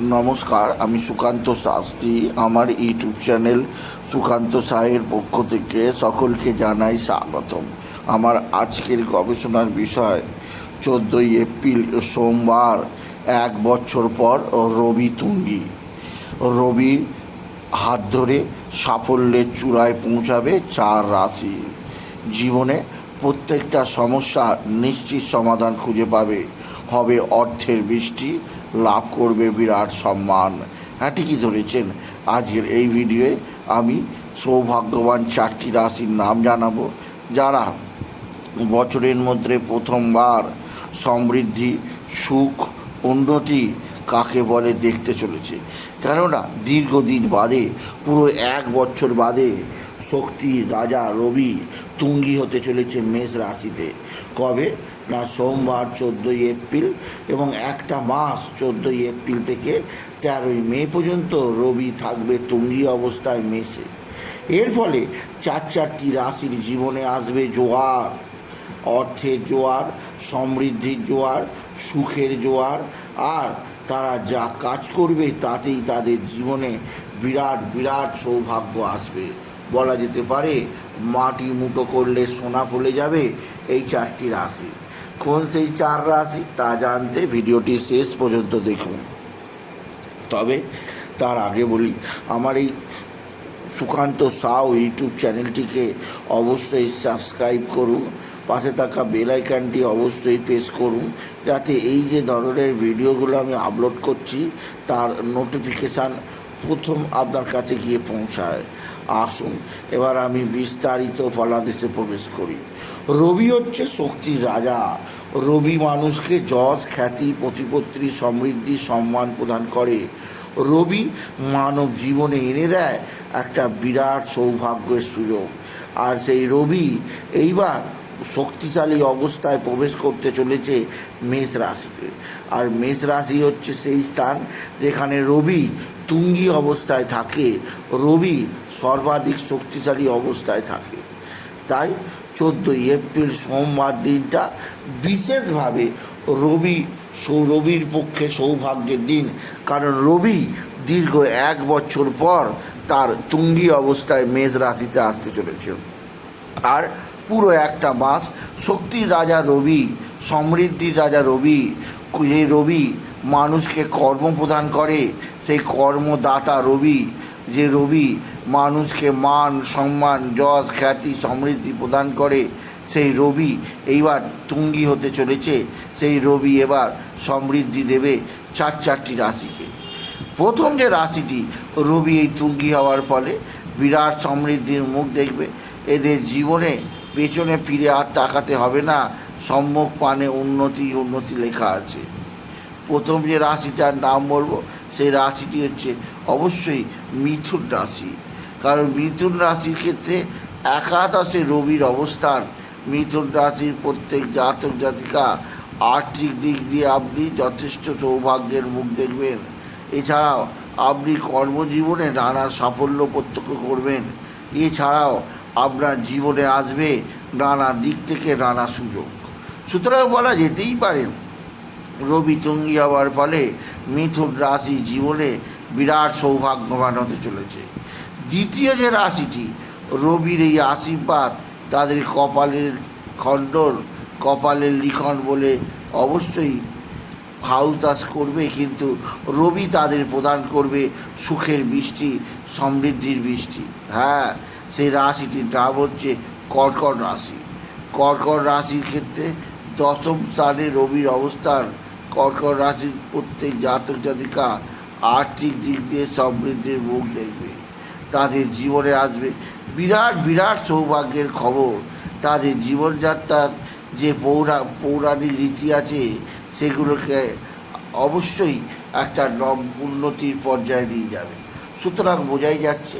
নমস্কার, আমি সুকান্ত শাস্ত্রী। আমার ইউটিউব চ্যানেল সুকান্ত সাহের পক্ষ থেকে সকলকে জানাই স্বাগতম। আমার আজকের গবেষণার বিষয়, চোদ্দোই এপ্রিল সোমবার, এক বছর পর রবি তুঙ্গি। রবি হাত ধরে সাফল্যের চূড়ায় পৌঁছাবে চার রাশি। জীবনে প্রত্যেকটা সমস্যা নিশ্চিত সমাধান খুঁজে পাবে। হবে অর্থের বৃষ্টি লাভ করবে বিরাট সম্মান। হ্যাঁ ঠিকই ধরেছেন। আজকের এই ভিডিওয়ে আমি সৌভাগ্যবান চারটি রাশির নাম জানাব, যারা বছরের মধ্যে প্রথমবার সমৃদ্ধি, সুখ, উন্নতি কাকে বলে দেখতে চলেছে। কেননা দীর্ঘদিন বাদে, পুরো এক বছর বাদে শক্তি, রাজা, রবি তুঙ্গি হতে চলেছে মেষ রাশিতে। কবে? না, সোমবার, চোদ্দোই এপ্রিল এবং একটা মাস চোদ্দোই এপ্রিল থেকে তেরোই মে পর্যন্ত রবি থাকবে তুঙ্গি অবস্থায় মেষে। এর ফলে চার চারটি রাশির জীবনে আসবে জোয়ার। অর্থের জোয়ার, সমৃদ্ধির জোয়ার, সুখের জোয়ার আর তারা যা কাজ করবে তাতেই তাদের জীবনে বিরাট বিরাট সৌভাগ্য আসবে। বলা যেতে পারে মাটি মুটো করলে সোনা ফলে যাবে এই চারটি রাশি। কোন সেই চার রাশি? তা জানতে ভিডিওটি শেষ পর্যন্ত দেখুন। তবে তার আগে বলি, আমার এই সুকান্ত সাউ ইউটিউব চ্যানেলটিকে অবশ্যই সাবস্ক্রাইব করুন, পাশে থাকা বেল আইকনটি অবশ্যই প্রেস করুন, যাতে এই যে ধরনের ভিডিওগুলো আমি আপলোড করছি, তার নোটিফিকেশান প্রথম আপনার কাছে গিয়ে পৌঁছায়। আসুন, এবার আমি বিস্তারিত ফলাদেশে প্রবেশ করি। রবি হচ্ছে শক্তির রাজা। রবি মানুষকে যশ, খ্যাতি, প্রতিপত্তি, সমৃদ্ধি, সম্মান প্রদান করে। রবি মানব জীবনে এনে দেয় একটা বিরাট সৌভাগ্যের সুযোগ। আর সেই রবি এইবার শক্তিশালী অবস্থায় প্রবেশ করতে চলেছে মেষ রাশিতে। আর মেষ রাশি হচ্ছে সেই স্থান যেখানে রবি তুঙ্গি অবস্থায় থাকে, রবি সর্বাধিক শক্তিশালী অবস্থায় থাকে। তাই চোদ্দোই এপ্রিল সোমবার দিনটা বিশেষভাবে রবি রবির পক্ষে সৌভাগ্যের দিন। কারণ রবি দীর্ঘ এক বছর পর তার তুঙ্গি অবস্থায় মেষ রাশিতে আসতে চলেছে আর পুরো একটা মাস শক্তির রাজা রবি, সমৃদ্ধির রাজা রবি, যে রবি মানুষকে কর্ম প্রদান করে সেই কর্মদাতা রবি, যে রবি মানুষকে মান, সম্মান, যশ, খ্যাতি, সমৃদ্ধি প্রদান করে, সেই রবি এইবার তুঙ্গি হতে চলেছে। সেই রবি এবার সমৃদ্ধি দেবে চার চারটি রাশিকে। প্রথম যে রাশিটি, রবি এই তুঙ্গি হওয়ার ফলে বিরাট সমৃদ্ধির মুখ দেখবে। এদের জীবনে পেছনে ফিরে আর তাকাতে হবে না। সম্মুখ পানে উন্নতি উন্নতি লেখা আছে। প্রথম যে রাশিটার নাম বলব সেই রাশিটি হচ্ছে অবশ্যই মিথুন রাশি। কারণ মিথুন রাশির ক্ষেত্রে একাদশে রবির অবস্থান। মিথুন রাশির প্রত্যেক জাতক জাতিকা আর্থিক দিক দিয়ে আপনি যথেষ্ট সৌভাগ্যের মুখ দেখবেন। এছাড়াও আপনি কর্মজীবনে নানা সাফল্য প্রত্যক্ষ করবেন। এছাড়াও আপনার জীবনে আসবে নানা দিক থেকে নানা সুযোগ। সুতরাং বলা যেতেই পারে, রবি তুঙ্গি হওয়ার ফলে মিথুন রাশি জীবনে বিরাট সৌভাগ্যবান হতে চলেছে। দ্বিতীয় যে রাশিটি, রবির এই আশীর্বাদ তাদের কপালের খণ্ডন কপালের লিখন বলে অবশ্যই চাষ করবে, কিন্তু রবি তাদের প্রদান করবে সুখের বৃষ্টি, সমৃদ্ধির বৃষ্টি। হ্যাঁ সেই রাশিটির নাম হচ্ছে কর্কট রাশি। কর্কট রাশির ক্ষেত্রে দশম স্থানে রবির অবস্থান কর্কট রাশির প্রত্যেক জাতক জাতিকা আর্থিক দিক দিয়ে সমৃদ্ধির মুখ দেখবে। তাদের জীবনে আসবে বিরাট বিরাট সৌভাগ্যের খবর। তাদের জীবনযাত্রার যে পৌরা, পৌরাণিক রীতি আছে, সেগুলোকে অবশ্যই একটা নব উন্নতির পর্যায়ে নিয়ে যাবে। সুতরাং বোঝাই যাচ্ছে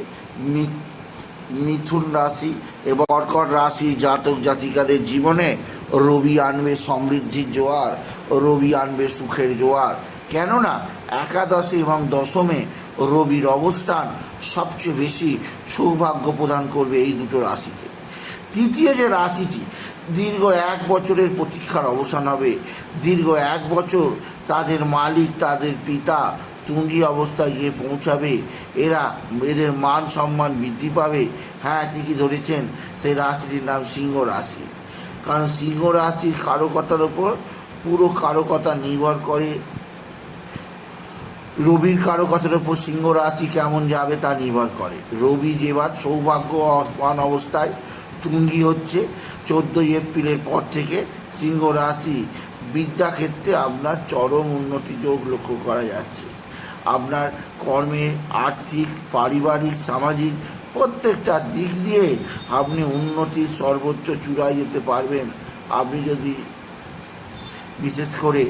মিথুন রাশি এবং কর্কট রাশি জাতক জাতিকাদের জীবনে রবি আনবে সমৃদ্ধির জোয়ার, রবি আনবে সুখের জোয়ার। কেননা একাদশে এবং দশমে রবির অবস্থান সবচেয়ে বেশি সৌভাগ্য প্রদান করবে এই দুটো রাশিকে। তৃতীয় যে রাশিটি, দীর্ঘ এক বছরের প্রতীক্ষার অবসান হবে। দীর্ঘ এক বছর তাদের মালিক, তাদের পিতা তুঙ্গি অবস্থায় গিয়ে পৌঁছাবে। এরা এদের মান সম্মান বৃদ্ধি পাবে। হ্যাঁ ঠিকই ধরেছেন, সেই রাশিটির নাম সিংহ রাশি। কারণ সিংহ রাশির কারকতার ওপর পুরো কারকতা নির্ভর করে। রবির কারকতার ওপর সিংহ রাশি কেমন যাবে তা নির্ভর করে। রবি যেবার সৌভাগ্য সৌভাগ্যবান অবস্থায় তুঙ্গি হচ্ছে। চোদ্দোই এপ্রিলের পর থেকে সিংহ রাশি বিদ্যাক্ষেত্রে আপনার চরম উন্নতি যোগ লক্ষ্য করা যাচ্ছে। আপনার কর্মে, আর্থিক, পারিবারিক, সামাজিক প্রত্যেকটা দিক দিয়ে আপনি উন্নতির সর্বোচ্চ চূড়ায় যেতে পারবেন। আপনি যদি বিশেষ করে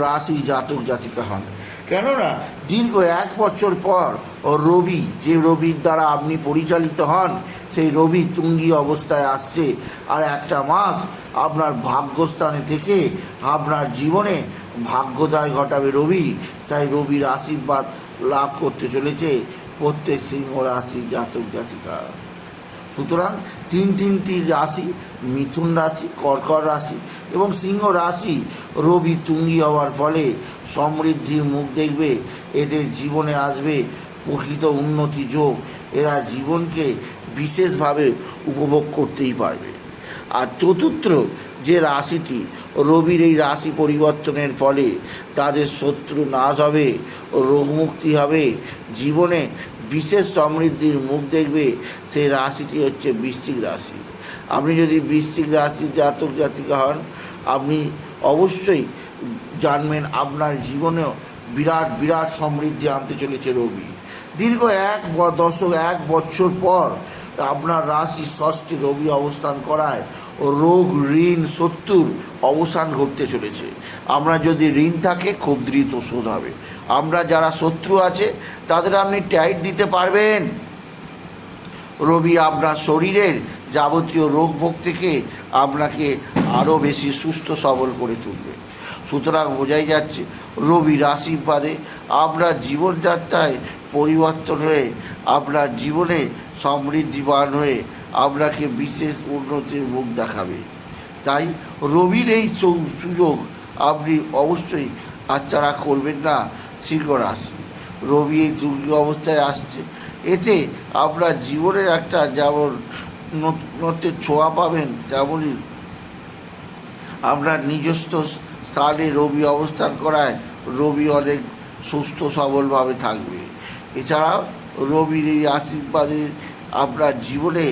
রাশি জাতক জাতিকা হন। কেননা দীর্ঘ এক বছর পর রবি, যে রবির দ্বারা আপনি পরিচালিত হন, সেই রবি তুঙ্গি অবস্থায় আসছে। আর একটা মাস আপনার ভাগ্যস্থানে থেকে আপনার জীবনে ভাগ্যদায় ঘটাবে রবি। তাই রবির আশীর্বাদ লাভ করতে চলেছে। প্রত্যেক সিংহ রাশি, জাতক জাতিকা। সুতরাং তিন তিনটি রাশি, মিথুন রাশি, কর্কট রাশি এবং সিংহ রাশি রবি তুঙ্গি হওয়ার ফলে সমৃদ্ধির মুখ দেখবে, এদের জীবনে আসবে প্রকৃত উন্নতি যোগ। এরা জীবনকে বিশেষভাবে উপভোগ করতেই পারবে। আর চতুর্থ যে রাশিটি রবির এই রাশি পরিবর্তনের ফলে তাদের শত্রু নাশ হবে রোগমুক্তি হবে। জীবনে বিশেষ সমৃদ্ধির মুখ দেখবে সেই রাশিটি হচ্ছে বৃশ্চিক রাশি। আপনি যদি বৃশ্চিক রাশির জাতক জাতিকা হন, আপনি অবশ্যই জানবেন আপনার জীবনেও বিরাট বিরাট সমৃদ্ধি আনতে চলেছে রবি। দীর্ঘ এক দশক, এক বছর পর আপনার রাশি ষষ্ঠী রবি অবস্থান করায় রোগ ঋণ শত্রুর অবসান ঘটতে চলেছে। আমরা যদি ঋণ থাকে, খুব দ্রুত শোধ হবে। আমরা যারা শত্রু আছে, তাদের আপনি টাইট দিতে পারবেন। রবি আপনার শরীরের যাবতীয় রোগ ভোগ থেকে আপনাকে আরও বেশি সুস্থ, সবল করে তুলবে। সুতরাং বোঝাই যাচ্ছে, রবি রাশিবাদে আপনার জীবনযাত্রায় পরিবর্তন হয়ে, আপনার জীবনে সমৃদ্ধিবান হয়ে আপনাকে বিশেষ উন্নতির মুখ দেখাবে। তাই রবির এই সুযোগ আপনি অবশ্যই হাতছাড়া করবেন না সিংহ রবি এই দুর্গ অবস্থায় আসছে। এতে আপনার জীবনের একটা যেমন নতুনত্বের ছোঁয়া পাবেন তেমনই আপনার নিজস্ব স্থানে রবি অবস্থান করায় রবি অনেক সুস্থ, সবলভাবে থাকবে। এছাড়াও রবির এই আশীর্বাদে আপনার জীবনে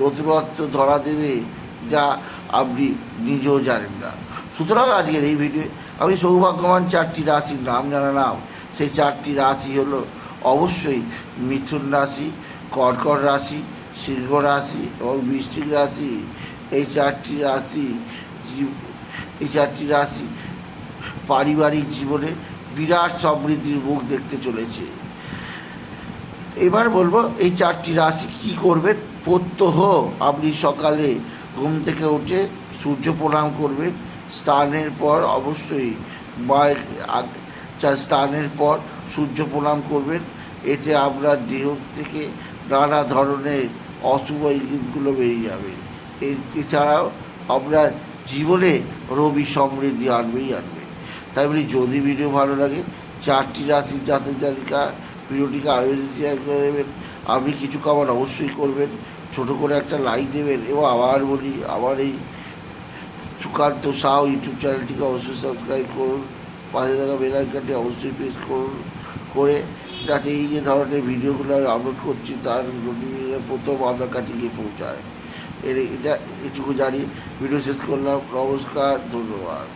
নতুনত্ব ধরা দেবে যা আপনি নিজেও জানেন না। সুতরাং আজকের এই ভিডিও আমি সৌভাগ্যবান চারটি রাশির নাম জানালাম সেই চারটি রাশি হলো অবশ্যই মিথুন রাশি, কর্কট রাশি, সিংহ রাশি এবং বৃশ্চিক রাশি। এই চারটি রাশি এই চারটি রাশি পারিবারিক জীবনে বিরাট সমৃদ্ধির মুখ দেখতে চলেছে। এবার বলব, এই চারটি রাশি কি করবেন? প্রত্যহ আপনি সকালে ঘুম থেকে উঠে সূর্য প্রণাম করবেন। স্নানের পর অবশ্যই বা স্নানের পর সূর্য প্রণাম করবেন। এতে আপনার দেহ থেকে নানা ধরনের অশুভ ইঙ্গিতগুলো বেরিয়ে যাবে। এছাড়াও আপনার জীবনে রবি সমৃদ্ধি আনবেই আনবে। তাই বলি, যদি ভিডিও ভালো লাগে, চারটি রাশির জাতক জাতিকা ভিডিওটিকে আরও দেবেন। আপনি কিছু কামান অবশ্যই করবেন। ছোট করে একটা লাইক দেবেন, এবং আবার বলি আমার এই সুকান্ত সাউ ইউটিউব চ্যানেলটিকে অবশ্যই সাবস্ক্রাইব করুন, পাশে থাকা বেলাইকানটি অবশ্যই প্রেস করুন, করে যাতে এই যে ধরনের ভিডিওগুলো আমি আপলোড করছি, তার নোটিফিকেশন প্রথম আপনার কাছে গিয়ে পৌঁছায়। এটা এটুকু জানি ভিডিও শেষ করলাম। নমস্কার, ধন্যবাদ।